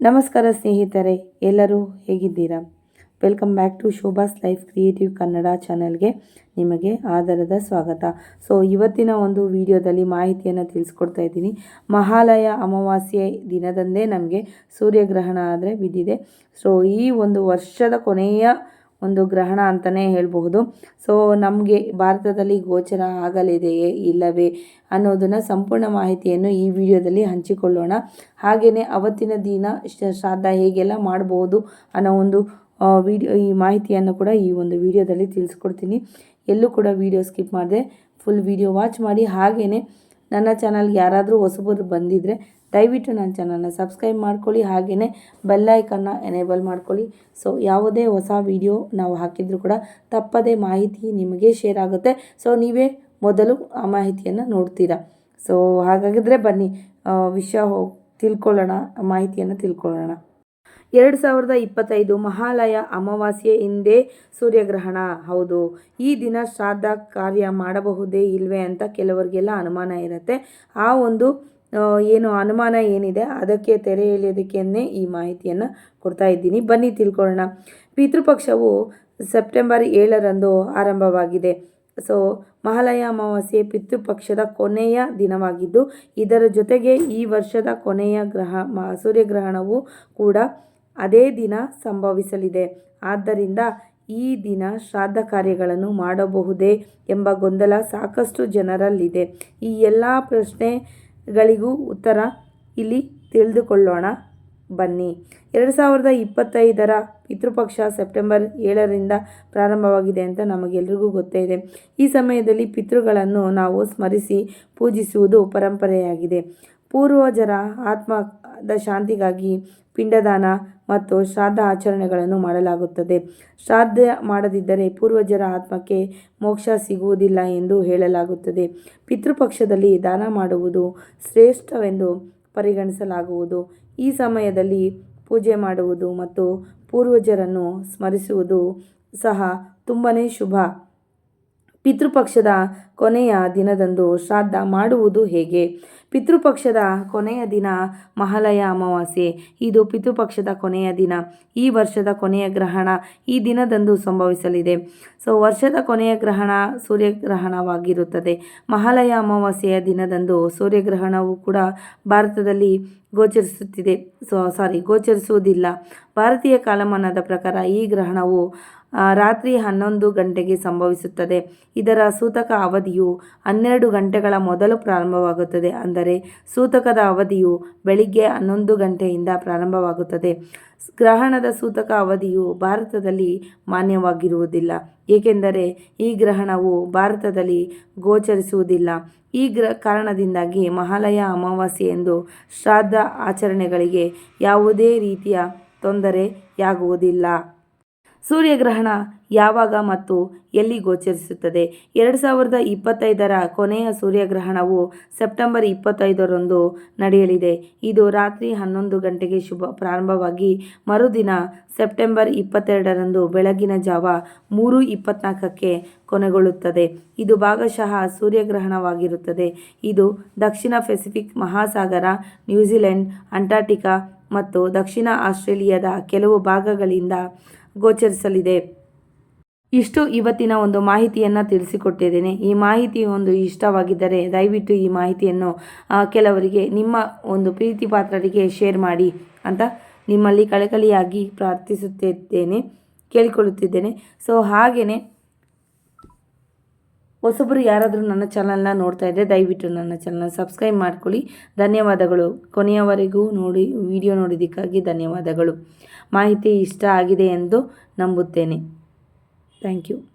ನಮಸ್ಕಾರ ಸ್ನೇಹಿತರೆ, ಎಲ್ಲರೂ ಹೇಗಿದ್ದೀರಾ? Welcome back to Shobha's life creative Kannada ಚಾನಲ್ಗೆ ನಿಮಗೆ ಆಧಾರದ ಸ್ವಾಗತ. ಸೊ ಇವತ್ತಿನ ಒಂದು ವಿಡಿಯೋದಲ್ಲಿ ಮಾಹಿತಿಯನ್ನು ತಿಳಿಸ್ಕೊಡ್ತಾ ಇದ್ದೀನಿ. ಮಹಾಲಯ ಅಮಾವಾಸ್ಯೆ ದಿನದಂದೇ ನಮಗೆ ಸೂರ್ಯಗ್ರಹಣ ಆದರೆ ಬಿದ್ದಿದೆ. ಸೊ ಈ ಒಂದು ವರ್ಷದ ಕೊನೆಯ ಒಂದು ಗ್ರಹಣ ಅಂತಲೇ ಹೇಳಬಹುದು. ಸೊ ನಮಗೆ ಭಾರತದಲ್ಲಿ ಗೋಚರ ಆಗಲಿದೆಯೇ ಇಲ್ಲವೇ ಅನ್ನೋದನ್ನು ಸಂಪೂರ್ಣ ಮಾಹಿತಿಯನ್ನು ಈ ವಿಡಿಯೋದಲ್ಲಿ ಹಂಚಿಕೊಳ್ಳೋಣ. ಹಾಗೆಯೇ ಅವತ್ತಿನ ದಿನ ಶ್ರಾದ್ದ ಹೇಗೆಲ್ಲ ಮಾಡಬಹುದು ಅನ್ನೋ ಒಂದು ವಿಡಿಯೋ, ಈ ಮಾಹಿತಿಯನ್ನು ಕೂಡ ಈ ಒಂದು ವಿಡಿಯೋದಲ್ಲಿ ತಿಳಿಸ್ಕೊಡ್ತೀನಿ. ಎಲ್ಲೂ ಕೂಡ ವಿಡಿಯೋ ಸ್ಕಿಪ್ ಮಾಡಿದೆ, ಫುಲ್ ವಿಡಿಯೋ ವಾಚ್ ಮಾಡಿ. ಹಾಗೆಯೇ ನನ್ನ ಚಾನಲ್ಗೆ ಯಾರಾದರೂ ಹೊಸಬರು ಬಂದಿದ್ದರೆ ದಯವಿಟ್ಟು ನನ್ನ ಚಾನಲ್ನ ಸಬ್ಸ್ಕ್ರೈಬ್ ಮಾಡ್ಕೊಳ್ಳಿ ಹಾಗೆಯೇ ಬೆಲ್ಲೈಕನ್ನ ಎನೇಬಲ್ ಮಾಡ್ಕೊಳ್ಳಿ. ಸೊ ಯಾವುದೇ ಹೊಸ ವಿಡಿಯೋ ನಾವು ಹಾಕಿದರೂ ಕೂಡ ತಪ್ಪದೇ ಮಾಹಿತಿ ನಿಮಗೆ ಶೇರ್ ಆಗುತ್ತೆ. ಸೊ ನೀವೇ ಮೊದಲು ಆ ಮಾಹಿತಿಯನ್ನು ನೋಡ್ತೀರಾ. ಸೊ ಹಾಗಾಗಿದ್ರೆ ಬನ್ನಿ ವಿಷಯ ತಿಳ್ಕೊಳ್ಳೋಣ, ಮಾಹಿತಿಯನ್ನು ತಿಳ್ಕೊಳ್ಳೋಣ. ಎರಡು ಸಾವಿರದ ಇಪ್ಪತ್ತೈದು ಮಹಾಲಯ ಅಮಾವಾಸ್ಯೆ ಹಿಂದೆ ಸೂರ್ಯಗ್ರಹಣ. ಹೌದು, ಈ ದಿನ ಶ್ರಾದ್ದ ಕಾರ್ಯ ಮಾಡಬಹುದೇ ಇಲ್ವೇ ಅಂತ ಕೆಲವರಿಗೆಲ್ಲ ಅನುಮಾನ ಇರುತ್ತೆ. ಆ ಒಂದು ಏನು ಅನುಮಾನ ಏನಿದೆ ಅದಕ್ಕೆ ತೆರೆ ಎಳೆಯೋದಕ್ಕೆ ಈ ಮಾಹಿತಿಯನ್ನು ಕೊಡ್ತಾ ಇದ್ದೀನಿ. ಬನ್ನಿ ತಿಳ್ಕೊಳ್ಳೋಣ. ಪಿತೃಪಕ್ಷವು ಸೆಪ್ಟೆಂಬರ್ ಏಳರಂದು ಆರಂಭವಾಗಿದೆ. ಸೊ, ಮಹಾಲಯ ಅಮಾವಾಸ್ಯೆ ಪಿತೃಪಕ್ಷದ ಕೊನೆಯ ದಿನವಾಗಿದ್ದು, ಇದರ ಜೊತೆಗೆ ಈ ವರ್ಷದ ಕೊನೆಯ ಗ್ರಹ ಸೂರ್ಯಗ್ರಹಣವು ಕೂಡ ಅದೇ ದಿನ ಸಂಭವಿಸಲಿದೆ. ಆದ್ದರಿಂದ ಈ ದಿನ ಶ್ರಾದ್ದ ಕಾರ್ಯಗಳನ್ನು ಮಾಡಬಹುದೇ ಎಂಬ ಗೊಂದಲ ಸಾಕಷ್ಟು ಜನರಲ್ಲಿದೆ. ಈ ಎಲ್ಲ ಪ್ರಶ್ನೆ ಗಳಿಗೂ ಉತ್ತರ ಇಲ್ಲಿ ತಿಳಿದುಕೊಳ್ಳೋಣ. ಬನ್ನಿ. ಎರಡು ಸಾವಿರದ ಇಪ್ಪತ್ತೈದರ ಪಿತೃಪಕ್ಷ ಸೆಪ್ಟೆಂಬರ್ ಏಳರಿಂದ ಪ್ರಾರಂಭವಾಗಿದೆ ಅಂತ ನಮಗೆಲ್ರಿಗೂ ಗೊತ್ತೇ ಇದೆ. ಈ ಸಮಯದಲ್ಲಿ ಪಿತೃಗಳನ್ನು ನಾವು ಸ್ಮರಿಸಿ ಪೂಜಿಸುವುದು ಪರಂಪರೆಯಾಗಿದೆ. ಪೂರ್ವಜರ ಆತ್ಮದ ಶಾಂತಿಗಾಗಿ ಪಿಂಡದಾನ ಮತ್ತು ಶ್ರಾದ್ದ ಆಚರಣೆಗಳನ್ನು ಮಾಡಲಾಗುತ್ತದೆ. ಶ್ರಾದ್ದ ಮಾಡದಿದ್ದರೆ ಪೂರ್ವಜರ ಆತ್ಮಕ್ಕೆ ಮೋಕ್ಷ ಸಿಗುವುದಿಲ್ಲ ಎಂದು ಹೇಳಲಾಗುತ್ತದೆ. ಪಿತೃಪಕ್ಷದಲ್ಲಿ ದಾನ ಮಾಡುವುದು ಶ್ರೇಷ್ಠವೆಂದು ಪರಿಗಣಿಸಲಾಗುವುದು. ಈ ಸಮಯದಲ್ಲಿ ಪೂಜೆ ಮಾಡುವುದು ಮತ್ತು ಪೂರ್ವಜರನ್ನು ಸ್ಮರಿಸುವುದು ಸಹ ತುಂಬಾ ಶುಭ. ಪಿತೃಪಕ್ಷದ ಕೊನೆಯ ದಿನದಂದು ಶ್ರಾದ್ದ ಮಾಡುವುದು ಹೇಗೆ? ಪಿತೃಪಕ್ಷದ ಕೊನೆಯ ದಿನ ಮಹಾಲಯ ಅಮಾವಾಸ್ಯೆ. ಇದು ಪಿತೃಪಕ್ಷದ ಕೊನೆಯ ದಿನ. ಈ ವರ್ಷದ ಕೊನೆಯ ಗ್ರಹಣ ಈ ದಿನದಂದು ಸಂಭವಿಸಲಿದೆ. ಸೊ ವರ್ಷದ ಕೊನೆಯ ಗ್ರಹಣ ಸೂರ್ಯಗ್ರಹಣವಾಗಿರುತ್ತದೆ. ಮಹಾಲಯ ಅಮಾವಾಸ್ಯೆಯ ದಿನದಂದು ಸೂರ್ಯಗ್ರಹಣವು ಕೂಡ ಭಾರತದಲ್ಲಿ ಗೋಚರಿಸುತ್ತಿದೆ. ಸೊ ಸಾರಿ ಗೋಚರಿಸುವುದಿಲ್ಲ. ಭಾರತೀಯ ಕಾಲಮಾನದ ಪ್ರಕಾರ ಈ ಗ್ರಹಣವು ರಾತ್ರಿ ಹನ್ನೊಂದು ಗಂಟೆಗೆ ಸಂಭವಿಸುತ್ತದೆ. ಇದರ ಸೂತಕ ಅವಧಿಯು ಹನ್ನೆರಡು ಗಂಟೆಗಳ ಮೊದಲು ಪ್ರಾರಂಭವಾಗುತ್ತದೆ. ಅಂದರೆ ಸೂತಕದ ಅವಧಿಯು ಬೆಳಿಗ್ಗೆ ಹನ್ನೊಂದು ಗಂಟೆಯಿಂದ ಪ್ರಾರಂಭವಾಗುತ್ತದೆ. ಗ್ರಹಣದ ಸೂತಕ ಅವಧಿಯು ಭಾರತದಲ್ಲಿ ಮಾನ್ಯವಾಗಿರುವುದಿಲ್ಲ. ಏಕೆಂದರೆ ಈ ಗ್ರಹಣವು ಭಾರತದಲ್ಲಿ ಗೋಚರಿಸುವುದಿಲ್ಲ. ಈ ಗ್ರ, ಕಾರಣದಿಂದಾಗಿ ಮಹಾಲಯ ಅಮಾವಾಸ್ಯೆ ಎಂದು ಶ್ರಾದ್ದ ಆಚರಣೆಗಳಿಗೆ ಯಾವುದೇ ರೀತಿಯ ತೊಂದರೆಯಾಗುವುದಿಲ್ಲ. ಸೂರ್ಯಗ್ರಹಣ ಯಾವಾಗ ಮತ್ತು ಎಲ್ಲಿ ಗೋಚರಿಸುತ್ತದೆ? ಎರಡು ಸಾವಿರದ ಇಪ್ಪತ್ತೈದರ ಕೊನೆಯ ಸೂರ್ಯಗ್ರಹಣವು ಸೆಪ್ಟೆಂಬರ್ ಇಪ್ಪತ್ತೈದರಂದು ನಡೆಯಲಿದೆ. ಇದು ರಾತ್ರಿ ಹನ್ನೊಂದು ಗಂಟೆಗೆ ಶುಭ ಪ್ರಾರಂಭವಾಗಿ, ಮರುದಿನ ಸೆಪ್ಟೆಂಬರ್ ಇಪ್ಪತ್ತೆರಡರಂದು ಬೆಳಗಿನ ಜಾವ ಮೂರು ಇಪ್ಪತ್ನಾಲ್ಕಕ್ಕೆ ಕೊನೆಗೊಳ್ಳುತ್ತದೆ. ಇದು ಭಾಗಶಃ ಸೂರ್ಯಗ್ರಹಣವಾಗಿರುತ್ತದೆ. ಇದು ದಕ್ಷಿಣ ಪೆಸಿಫಿಕ್ ಮಹಾಸಾಗರ, ನ್ಯೂಜಿಲೆಂಡ್ ಅಂಟಾರ್ಟಿಕಾ ಮತ್ತು ದಕ್ಷಿಣ ಆಸ್ಟ್ರೇಲಿಯಾದ ಕೆಲವು ಭಾಗಗಳಿಂದ ಗೋಚರಿಸಲಿದೆ. ಇಷ್ಟು ಇವತ್ತಿನ ಒಂದು ಮಾಹಿತಿಯನ್ನು ತಿಳಿಸಿಕೊಟ್ಟಿದ್ದೇನೆ. ಈ ಮಾಹಿತಿ ಒಂದು ಇಷ್ಟವಾಗಿದ್ದರೆ ದಯವಿಟ್ಟು ಈ ಮಾಹಿತಿಯನ್ನು ಕೆಲವರಿಗೆ, ನಿಮ್ಮ ಒಂದು ಪ್ರೀತಿ ಪಾತ್ರರಿಗೆ ಶೇರ್ ಮಾಡಿ ಅಂತ ನಿಮ್ಮಲ್ಲಿ ಕಳಕಳಿಯಾಗಿ ಪ್ರಾರ್ಥಿಸುತ್ತಿದ್ದೇನೆ, ಕೇಳಿಕೊಳ್ಳುತ್ತಿದ್ದೇನೆ. ಸೊ ಹಾಗೆಯೇ ಹೊಸಬರು ಯಾರಾದರೂ ನನ್ನ ಚಾನಲ್ನ ನೋಡ್ತಾ ಇದ್ದರೆ ದಯವಿಟ್ಟು ನನ್ನ ಚಾನಲ್ನ ಸಬ್ಸ್ಕ್ರೈಬ್ ಮಾಡ್ಕೊಳ್ಳಿ. ಧನ್ಯವಾದಗಳು. ಕೊನೆಯವರೆಗೂ ನೋಡಿ, ವಿಡಿಯೋ ನೋಡಿದ್ದಕ್ಕಾಗಿ ಧನ್ಯವಾದಗಳು. ಮಾಹಿತಿ ಇಷ್ಟ ಆಗಿದೆ ಎಂದು ನಂಬುತ್ತೇನೆ. Thank you.